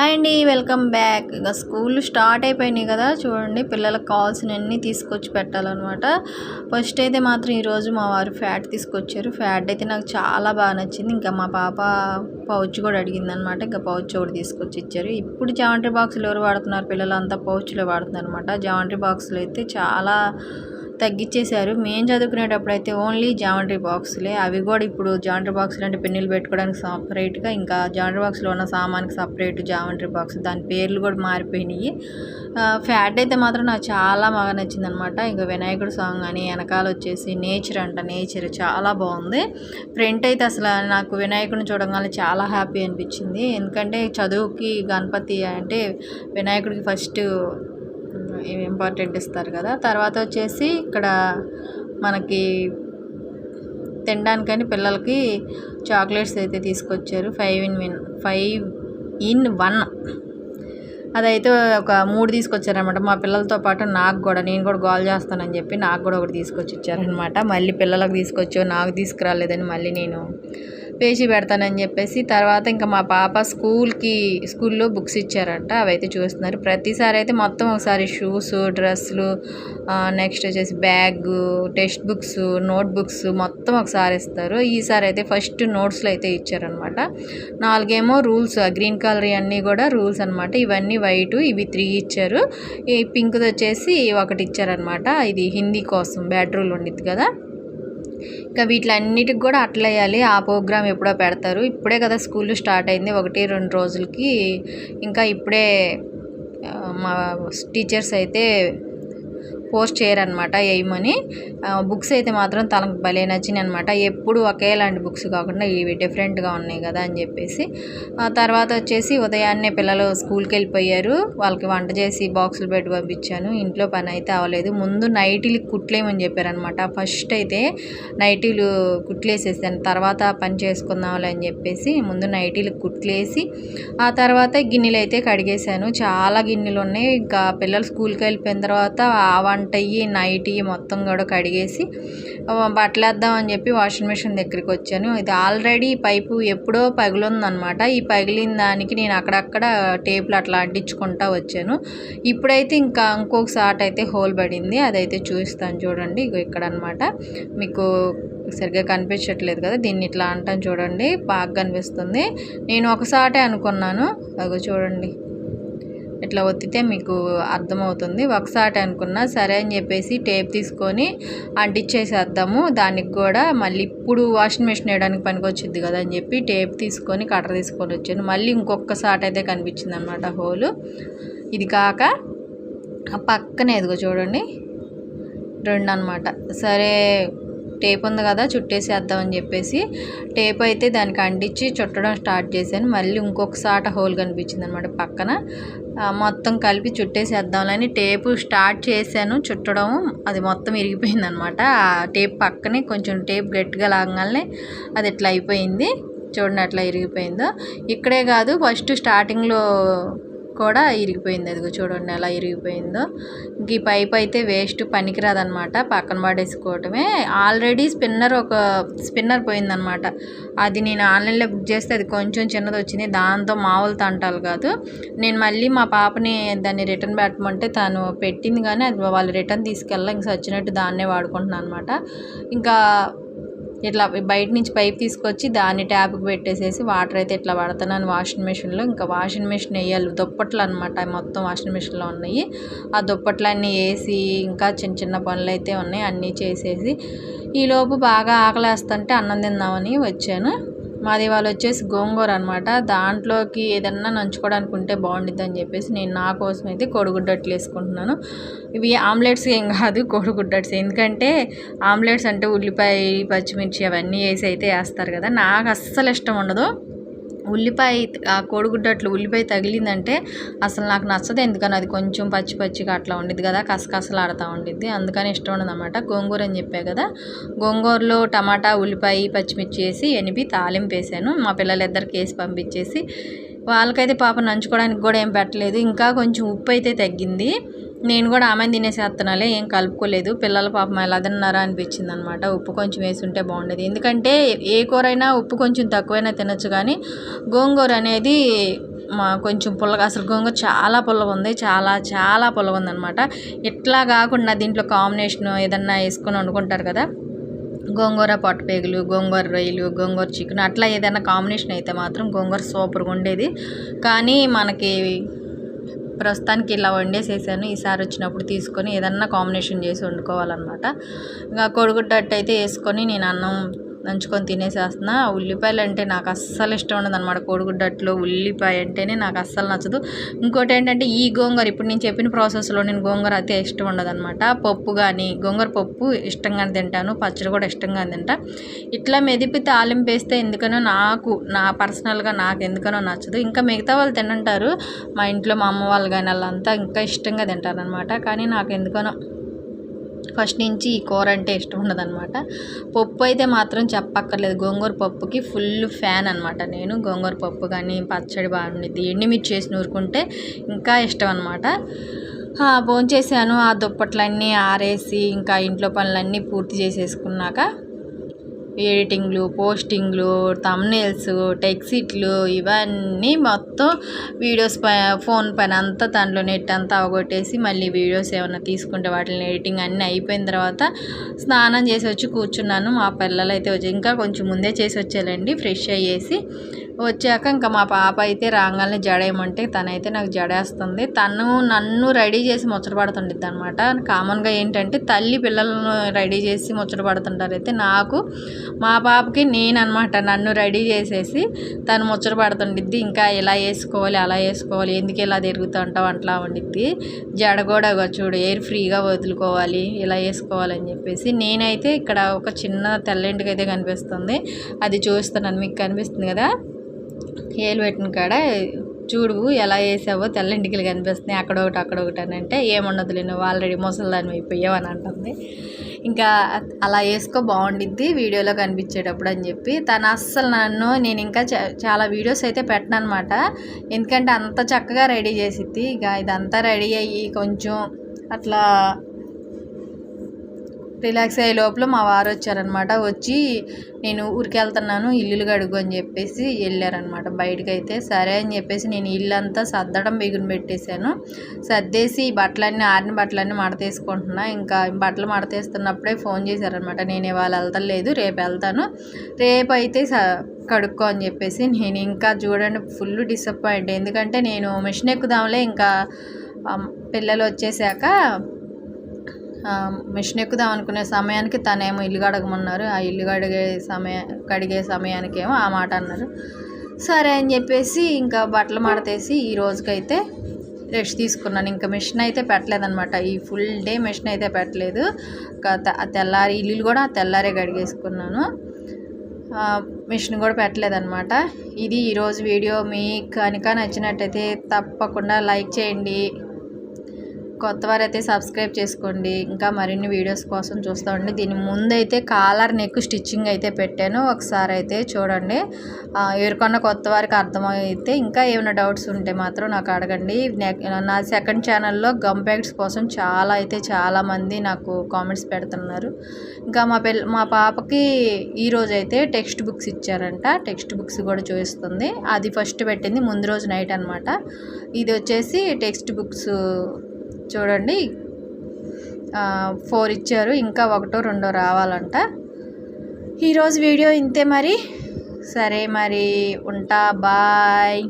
Hi అండి welcome back. ఇక school start అయిపోయినాయి కదా చూడండి పిల్లలకు కావాల్సినవన్నీ తీసుకొచ్చి పెట్టాలన్నమాట. ఫస్ట్ అయితే మాత్రం ఈరోజు మా వారు ఫ్యాట్ తీసుకొచ్చారు. ఫ్యాట్ అయితే నాకు చాలా బాగా నచ్చింది. ఇంకా మా పాప పౌచ్ కూడా అడిగింది అనమాట ఇంకా పౌచ్ ఒకటి తీసుకొచ్చి ఇచ్చారు. ఇప్పుడు జామెంట్రీ బాక్సులు ఎవరు వాడుతున్నారు పిల్లలు? అంతా పౌచ్లో వాడుతున్నారు అనమాట జామెంట్రీ బాక్సులు అయితే చాలా తగ్గించేశారు మేము చదువుకునేటప్పుడు అయితే ఓన్లీ జామెంట్రీ బాక్సులే. అవి కూడా ఇప్పుడు జామెంట్రీ బాక్సులు అంటే పెన్నులు పెట్టుకోవడానికి సపరేట్గా ఇంకా జామెంట్రీ బాక్స్లో ఉన్న సామాన్కి సపరేట్ జామెంట్రీ బాక్స్. దాని పేర్లు కూడా మారిపోయినాయి. ఫ్యాట్ అయితే మాత్రం నాకు చాలా బాగా నచ్చింది అనమాట ఇంకా వినాయకుడు సాంగ్ అని వెనకాల వచ్చేసి నేచర్ అంట. నేచర్ చాలా బాగుంది. ఫ్రంట్ అయితే అసలు నాకు వినాయకుడిని చూడగానే చాలా హ్యాపీ అనిపించింది. ఎందుకంటే చదువుకి గణపతి అంటే వినాయకుడికి ఫస్ట్ ఇంపార్టెంట్ ఇస్తారు కదా? తర్వాత వచ్చేసి ఇక్కడ మనకి తినడానికని పిల్లలకి చాక్లెట్స్ అయితే తీసుకొచ్చారు. Five in win five in one అదైతే ఒక మూడు తీసుకొచ్చారనమాట మా పిల్లలతో పాటు నాకు కూడా నేను కూడా గోల్ చేస్తానని చెప్పి నాకు కూడా ఒకటి తీసుకొచ్చి ఇచ్చారనమాట మళ్ళీ పిల్లలకు తీసుకొచ్చో నాకు తీసుకురాలేదని మళ్ళీ నేను పేజీ పెడతానని చెప్పేసి తర్వాత ఇంకా మా పాప స్కూల్కి స్కూల్లో బుక్స్ ఇచ్చారంట. అవైతే చూస్తున్నారు. ప్రతిసారి అయితే మొత్తం ఒకసారి షూస్ డ్రెస్సులు నెక్స్ట్ వచ్చేసి bag text books note books మొత్తం ఒకసారి ఇస్తారు. ఈసారి అయితే ఫస్ట్ నోట్స్లో అయితే ఇచ్చారనమాట. నాలుగేమో రూల్స్ గ్రీన్ కలర్ అన్నీ కూడా రూల్స్ అనమాట. ఇవన్నీ వైట్ ఇవి త్రీ ఇచ్చారు. ఈ పింక్ది వచ్చేసి ఒకటి ఇచ్చారనమాట. ఇది హిందీ కోసం బ్యాడ్ రూల్ ఉండిద్ది కదా. ఇంకా వీటిలన్నిటికి కూడా అట్లయ్యాలి వేయాలి. ఆ ప్రోగ్రామ్ ఎప్పుడో పెడతారు. ఇప్పుడే కదా స్కూల్ స్టార్ట్ అయింది. ఒకటి రెండు రోజులకి. ఇంకా ఇప్పుడే మా టీచర్స్ అయితే పోస్ట్ చేయరనమాట వేయమని బుక్స్ అయితే మాత్రం తనకు భలే నచ్చినాయి అనమాట ఎప్పుడు ఒకేలాంటి బుక్స్ కాకుండా ఇవి డిఫరెంట్గా ఉన్నాయి కదా అని చెప్పేసి. తర్వాత వచ్చేసి ఉదయాన్నే పిల్లలు స్కూల్కి వెళ్ళిపోయారు. వాళ్ళకి వంట చేసి బాక్సులు పెట్టి పంపించాను. ఇంట్లో పని అయితే అవ్వలేదు. ముందు నైటీలు కుట్లేమని చెప్పారనమాట ఫస్ట్ అయితే నైటీలు కుట్లేసేసాను తర్వాత పని చేసుకుందాంలే అని చెప్పేసి ముందు నైటీలు కుట్లేసి ఆ తర్వాత గిన్నెలు అయితే కడిగేశాను. చాలా గిన్నెలు ఉన్నాయి. ఇంకా పిల్లలు స్కూల్కి వెళ్ళిపోయిన తర్వాత ఆ వంట అయ్యి నైట్ మొత్తం కూడా కడిగేసి బట్టలు వేద్దామని చెప్పి వాషింగ్ మిషన్ దగ్గరికి వచ్చాను. ఇది ఆల్రెడీ పైపు ఎప్పుడో పగిలిందనమాట. ఈ పగిలిన దానికి నేను అక్కడక్కడ టేపులు అట్లా అడ్డించుకుంటా వచ్చాను. ఇప్పుడైతే ఇంకా ఇంకొక సాట్ అయితే హోల్ పడింది. అదైతే చూస్తాను చూడండి. ఇగో ఇక్కడ అనమాట మీకు సరిగ్గా కనిపించట్లేదు కదా? దీన్ని ఇట్లా అంటాను చూడండి. బాగా కనిపిస్తుంది. నేను ఒకసాటే అనుకున్నాను. అదిగో చూడండి. ఇట్లా ఒత్తితే మీకు అర్థమవుతుంది. ఒకసారి అనుకున్నా సరే అని చెప్పేసి టేప్ తీసుకొని అంటించేసేద్దాము దానికి కూడా మళ్ళీ ఇప్పుడు వాషింగ్ మిషన్ వేయడానికి పనికొచ్చింది కదా అని చెప్పి టేప్ తీసుకొని కట్టర్ తీసుకొని వచ్చాను. మళ్ళీ ఇంకొక సాట్ అయితే కనిపించింది అనమాట హోలు. ఇది కాక పక్కనే ఎదుగు చూడండి. రెండు అనమాట సరే టేప్ ఉంది కదా చుట్టేసేద్దామని చెప్పేసి టేప్ అయితే దానికి అంటించి చుట్టడం స్టార్ట్ చేశాను. మళ్ళీ ఇంకొక సాట హోల్ కనిపించింది అనమాట పక్కన. మొత్తం కలిపి చుట్టేసేద్దామని టేపు స్టార్ట్ చేశాను. చుట్టడం అది మొత్తం ఇరిగిపోయింది అనమాట ఆ టేప్ పక్కనే కొంచెం టేప్ గట్టిగా లాగానే అది ఇట్లా అయిపోయింది. చూడండి అట్లా ఇరిగిపోయిందో. ఇక్కడే కాదు ఫస్ట్ స్టార్టింగ్లో కూడా ఇరిగిపోయింది. అదిగో చూడండి ఎలా ఇరిగిపోయిందో. ఇంక ఈ పైప్ అయితే వేస్ట్ పనికిరాదనమాట పక్కన పడేసుకోవటమే. ఆల్రెడీ స్పిన్నర్ ఒక స్పిన్నర్ పోయిందనమాట అది నేను ఆన్లైన్లో బుక్ చేస్తే అది కొంచెం చిన్నది వచ్చింది. దాంతో మామూలు తంటాలు కాదు. నేను మళ్ళీ మా పాపని దాన్ని రిటర్న్ పెట్టమంటే తను పెట్టింది కానీ అది వాళ్ళు రిటర్న్ తీసుకెళ్ళాలి ఇంక వచ్చినట్టు దాన్నే వాడుకుంటున్నాను అనమాట ఇంకా ఇట్లా బయట నుంచి పైప్ తీసుకొచ్చి దాన్ని ట్యాప్కి పెట్టేసేసి వాటర్ అయితే ఇట్లా పడుతున్నాను వాషింగ్ మిషన్లో ఇంకా వాషింగ్ మిషన్ వేయాలి. దుప్పట్లు అనమాట మొత్తం వాషింగ్ మిషన్లో ఉన్నాయి. ఆ దుప్పట్లన్నీ వేసి ఇంకా చిన్న చిన్న పనులు అయితే ఉన్నాయి. అన్నీ చేసేసి ఈలోపు బాగా ఆకలేస్తుంటే అన్నం తిందామని వచ్చాను. మాది వాళ్ళు వచ్చేసి గోంగూర అనమాట దాంట్లోకి ఏదన్నా నంచుకోవడానికి ఉంటే బాగుండిద్ది అని చెప్పేసి నేను నా కోసం అయితే కోడిగుడ్డట్లు వేసుకుంటున్నాను. ఇవి ఆమ్లెట్స్ ఏం కాదు కోడిగుడ్డట్స్. ఎందుకంటే ఆమ్లెట్స్ అంటే ఉల్లిపాయ పచ్చిమిర్చి అవన్నీ వేసి అయితే వేస్తారు కదా. నాకు అస్సలు ఇష్టం ఉండదు. ఉల్లిపాయ ఆ కోడిగుడ్డట్లు ఉల్లిపాయ తగిలిందంటే అసలు నాకు నచ్చదు ఎందుకని అది కొంచెం పచ్చి పచ్చిగా అట్లా ఉండిద్ది కదా కసకసలాడుతూ ఉండిద్ది. అందుకని ఇష్టం ఉండదన్నమాట. గోంగూర అని చెప్పా కదా గోంగూరలో టమాటా ఉల్లిపాయ పచ్చిమిర్చి వేసి ఎనిపి తాలింపు వేసాను. మా పిల్లలిద్దరికి వేసి పంపించేసి వాళ్ళకైతే పాప నంచుకోవడానికి కూడా ఏం పెట్టలేదు. ఇంకా కొంచెం ఉప్పు అయితే తగ్గింది. నేను కూడా ఆమెను తినేసేస్తున్నాలే ఏం కలుపుకోలేదు. పిల్లల పాపం ఎలా తిన్నారా అనిపించింది అనమాట ఉప్పు కొంచెం వేసి ఉంటే బాగుండేది. ఎందుకంటే ఏ కూర అయినా ఉప్పు కొంచెం తక్కువైనా తినచ్చు కానీ గోంగూర అనేది మా కొంచెం పుల్లగా అసలు గోంగూర చాలా పుల్లగా ఉంది. చాలా చాలా పుల్లగా ఉందన్నమాట ఇట్లా కాకుండా దీంట్లో కాంబినేషన్ ఏదన్నా వేసుకొని వండుకుంటారు కదా గోంగూర పొట్టపేగులు గోంగూర రొయ్యలు గోంగూర చికెన్ అట్లా ఏదైనా కాంబినేషన్ అయితే మాత్రం గోంగూర సూపర్గా ఉండేది. కానీ మనకి ప్రస్తుతానికి ఇలా వండేసేసాను. ఈసారి వచ్చినప్పుడు తీసుకొని ఏదన్నా కాంబినేషన్ చేసి వండుకోవాలన్నమాట. ఇంకా కొడుగుడ్డట్టు అయితే వేసుకొని నేను అన్నం నంచుకొని తినేసేస్తున్నా. ఉల్లిపాయలు అంటే నాకు అస్సలు ఇష్టం ఉండదు అనమాట కోడిగుడ్డట్లో ఉల్లిపాయ అంటేనే నాకు అస్సలు నచ్చదు. ఇంకోటి ఏంటంటే ఈ గోంగూర ఇప్పుడు నేను చెప్పిన ప్రాసెస్లో నేను గోంగూర అయితే ఇష్టం ఉండదు అనమాట పప్పు కానీ గోంగూర పప్పు ఇష్టంగా తింటాను. పచ్చడి కూడా ఇష్టంగా తింటా. ఇట్లా మెదిపి తాలింపు వేస్తే ఎందుకనో నాకు నా పర్సనల్గా నాకు ఎందుకనో నచ్చదు. ఇంకా మిగతా వాళ్ళు తినంటారు. మా ఇంట్లో మా అమ్మ వాళ్ళు కానీ వాళ్ళంతా ఇంకా ఇష్టంగా తింటారనమాట కానీ నాకు ఎందుకనో ఫస్ట్ నుంచి ఈ కూర అంటే ఇష్టం ఉండదన్నమాట. పప్పు అయితే మాత్రం చెప్పక్కర్లేదు. గోంగూర పప్పుకి ఫుల్ ఫ్యాన్ అనమాట నేను గోంగూర పప్పు కానీ పచ్చడి బాగుండిద్ది ఎండిమిర్చి చేసి నూరుకుంటే ఇంకా ఇష్టం అనమాట భోంచేసాను. ఆ దుప్పట్లన్నీ ఆరేసి ఇంకా ఇంట్లో పనులన్నీ పూర్తి చేసేసుకున్నాక ఎడిటింగ్లు పోస్టింగ్లు తమ్నేల్స్ టెక్సిట్లు ఇవన్నీ మొత్తం వీడియోస్ పై ఫోన్ పైన అంతా దాంట్లో నెట్ అంతా అవగొట్టేసి మళ్ళీ వీడియోస్ ఏమైనా తీసుకుంటే వాటిని ఎడిటింగ్ అన్నీ అయిపోయిన తర్వాత స్నానం చేసి వచ్చి కూర్చున్నాను. మా పిల్లలు అయితే వచ్చి ఇంకా కొంచెం ముందే చేసి వచ్చేయాలండి ఫ్రెష్ అయ్యేసి వచ్చాక ఇంకా మా పాప అయితే రాగానే జడేయమంటే తనైతే నాకు జడేస్తుంది. తను నన్ను రెడీ చేసి ముచ్చట పడుతుండిద్ది అనమాట కామన్గా ఏంటంటే తల్లి పిల్లలను రెడీ చేసి ముచ్చట పడుతుంటారు. అయితే నాకు మా పాపకి నేను అనమాట నన్ను రెడీ చేసేసి తను ముచ్చట పడుతుండిద్ది ఇంకా ఇలా వేసుకోవాలి అలా వేసుకోవాలి ఎందుకు ఇలా తిరుగుతుంటావు? అట్లా ఉండిద్ది. జడ కూడా చూడు ఎయిర్ ఫ్రీగా వదులుకోవాలి ఇలా వేసుకోవాలని చెప్పేసి. నేనైతే ఇక్కడ ఒక చిన్న తెల్లంటికి అయితే కనిపిస్తుంది. అది చూస్తున్నాను మీకు కనిపిస్తుంది కదా? ఏలు పెట్టిన కాడ చూడు ఎలా వేసావో తెల్లంటికలు కనిపిస్తున్నాయి. అక్కడ ఒకటి అక్కడ ఒకటి అని అంటే ఏముండదులే నువ్వు ఆల్రెడీ ముసలిదాని అయిపోయావు అని అంటుంది. ఇంకా అలా వేసుకో బాగుండిద్ది వీడియోలో కనిపించేటప్పుడు అని చెప్పి. తను అస్సలు నన్ను నేను ఇంకా చాలా వీడియోస్ అయితే పెట్టను అనమాట ఎందుకంటే అంత చక్కగా రెడీ చేసిద్ది. ఇక ఇదంతా రెడీ అయ్యి కొంచెం అట్లా రిలాక్స్ అయ్యే లోపల మా వారు వచ్చారనమాట వచ్చి నేను ఊరికి వెళ్తున్నాను ఇల్లులు గడుగు అని చెప్పేసి వెళ్ళారనమాట బయటకు అయితే సరే అని చెప్పేసి నేను ఇల్లు అంతా సర్దడం బిగుని పెట్టేశాను. సర్దేసి బట్టలన్నీ ఆరిన బట్టలన్నీ మడతేసుకుంటున్నా. ఇంకా బట్టలు మడతేస్తున్నప్పుడే ఫోన్ చేశారనమాట నేను ఇవాళ వెళ్తలేదు రేపు వెళ్తాను. రేపు అయితే కడుక్కో అని చెప్పేసి నేను ఇంకా చూడండి ఫుల్ డిసప్పాయింట్. ఎందుకంటే నేను మిషన్ ఎక్కుదాంలే ఇంకా పిల్లలు వచ్చేసాక మిషన్ ఎక్కుదాం అనుకునే సమయానికి తనేమో ఇల్లు కడగమన్నారు. ఆ ఇల్లు కడిగే సమయ కడిగే సమయానికేమో ఆ మాట అన్నారు. సరే అని చెప్పేసి ఇంకా బట్టలు మడతేసి ఈ రోజుకైతే రెస్ట్ తీసుకున్నాను. ఇంకా మిషన్ అయితే పెట్టలేదనమాట ఈ ఫుల్ డే మిషన్ అయితే పెట్టలేదు. తెల్లారి ఇల్లు కూడా తెల్లారే కడిగేసుకున్నాను. మిషన్ కూడా పెట్టలేదనమాట ఇది ఈరోజు వీడియో. మీకు కనుక నచ్చినట్టయితే తప్పకుండా లైక్ చేయండి. కొత్త వారైతే సబ్స్క్రైబ్ చేసుకోండి. ఇంకా మరిన్ని వీడియోస్ కోసం చూస్తూ ఉండి దీని ముందైతే కాలర్ నెక్ స్టిచ్చింగ్ అయితే పెట్టాను. ఒకసారి అయితే చూడండి. ఎవరికన్నా కొత్త వారికి అర్థమైతే ఇంకా ఏమైనా డౌట్స్ ఉంటే మాత్రం నాకు అడగండి. నా సెకండ్ ఛానల్లో గమ్ ప్యాకెట్స్ కోసం చాలా అయితే చాలామంది నాకు కామెంట్స్ పెడుతున్నారు. ఇంకా మా పిల్ల మా పాపకి ఈరోజు అయితే టెక్స్ట్ బుక్స్ ఇచ్చారంట. టెక్స్ట్ బుక్స్ కూడా చూపిస్తుంది. అది ఫస్ట్ పెట్టింది. ముందు రోజు నైట్ అనమాట ఇది వచ్చేసి టెక్స్ట్ బుక్స్ చూడండి. ఫోర్ ఇచ్చారు. ఇంకా ఒకటో రెండో రావాలంట. ఈరోజు వీడియో ఇంతే మరి. సరే మరి ఉంటా. బాయ్.